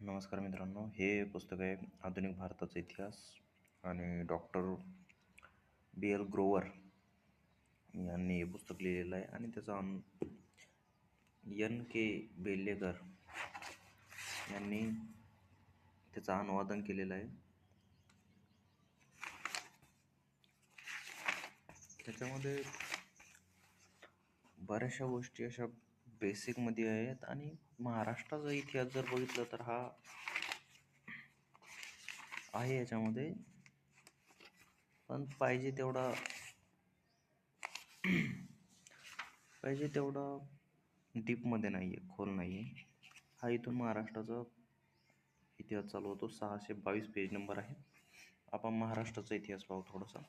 नमस्कार मित्रांनो हे पुस्तक आहे आधुनिक भारताचा इतिहास आणि डॉक्टर बी एल ग्रोवर यांनी हे पुस्तक लिहिलेलं आहे आणि त्याचा अन एन के बेल्लेकर यांनी त्याचं अनुवादन केलेलं आहे. त्याच्यामध्ये बऱ्याचशा गोष्टी अशा बेसिकमध्ये आहेत आणि महाराष्ट्राचा इतिहास जर बघितलं तर हा आहे याच्यामध्ये. पण पाहिजे तेवढा पाहिजे तेवढा डीपमध्ये नाही आहे खोल नाही आहे. हा इथून महाराष्ट्राचा इतिहास चालू होतो. सहाशे बावीस पेज नंबर आहे. आपण महाराष्ट्राचा इतिहास पाहू थोडासा.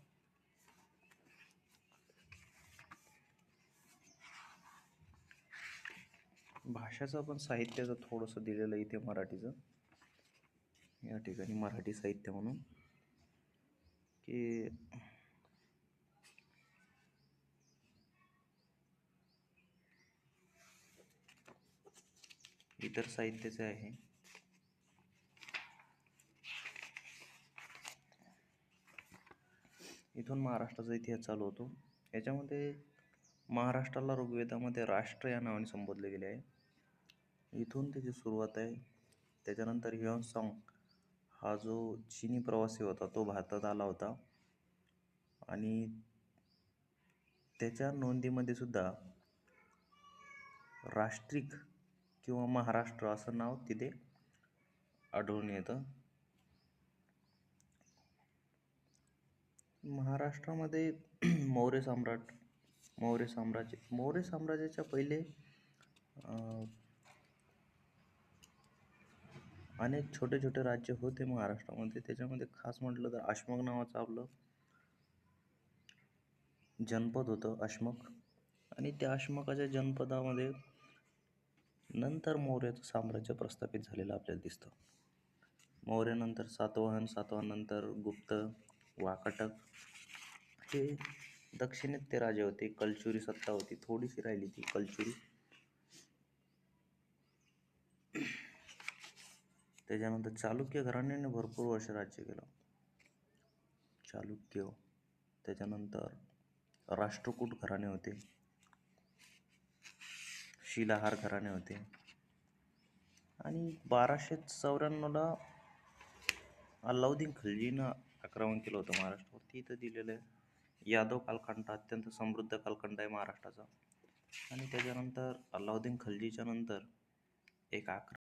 भाषाचं पण साहित्याचं थोडंसं दिलेलं इथे मराठीचं. या ठिकाणी मराठी साहित्य म्हणून. की इतर साहित्याचे आहे. इथून महाराष्ट्राचा इतिहास चालू होतो. याच्यामध्ये महाराष्ट्राला ऋग्वेदामध्ये राष्ट्र या नावाने संबोधले गेले आहे. इथून त्याची सुरुवात आहे. त्याच्यानंतर ह्युन सॉंग हा जो चिनी प्रवासी होता तो भारतात आला होता. आणि त्याच्या नोंदीमध्ये सुद्धा राष्ट्रिक किंवा महाराष्ट्र असं नाव तिथे आढळून येतं. महाराष्ट्रामध्ये मौर्य सम्राट मौर्य साम्राज्य मौर्य साम्राज्याच्या पहिले अनेक छोटे छोटे राज्य होते महाराष्ट्रामध्ये. त्याच्यामध्ये खास म्हटलं तर अश्मक नावाचं आपलं जनपद होतं अश्मक. आणि त्या अश्मकाच्या जनपदामध्ये नंतर मौर्याचं साम्राज्य प्रस्थापित झालेलं आपल्याला दिसतं. मौर्यानंतर सातवाहन सातवाहनंतर गुप्त वाकाटक. हे दक्षिणेत ते राजे होते. कलचुरी सत्ता होती. थोडीशी राहिली ती कलचुरी. त्याच्यानंतर चालुक्य घराण्याने भरपूर वर्ष राज्य केलं. चालुक्य. त्याच्यानंतर राष्ट्रकूट घराणे होते. शिलाहार घराणे होते. आणि बाराशे चौऱ्याण्णवला अल्लाउद्दीन खलजीनं आक्रमण केलं होतं महाराष्ट्रावरती इथं दिलेलं आहे. यादव कालखंड अत्यंत समृद्ध कालखंड आहे महाराष्ट्राचा. आणि त्याच्यानंतर अल्लाउद्दीन खलजीच्या नंतर एक आक्र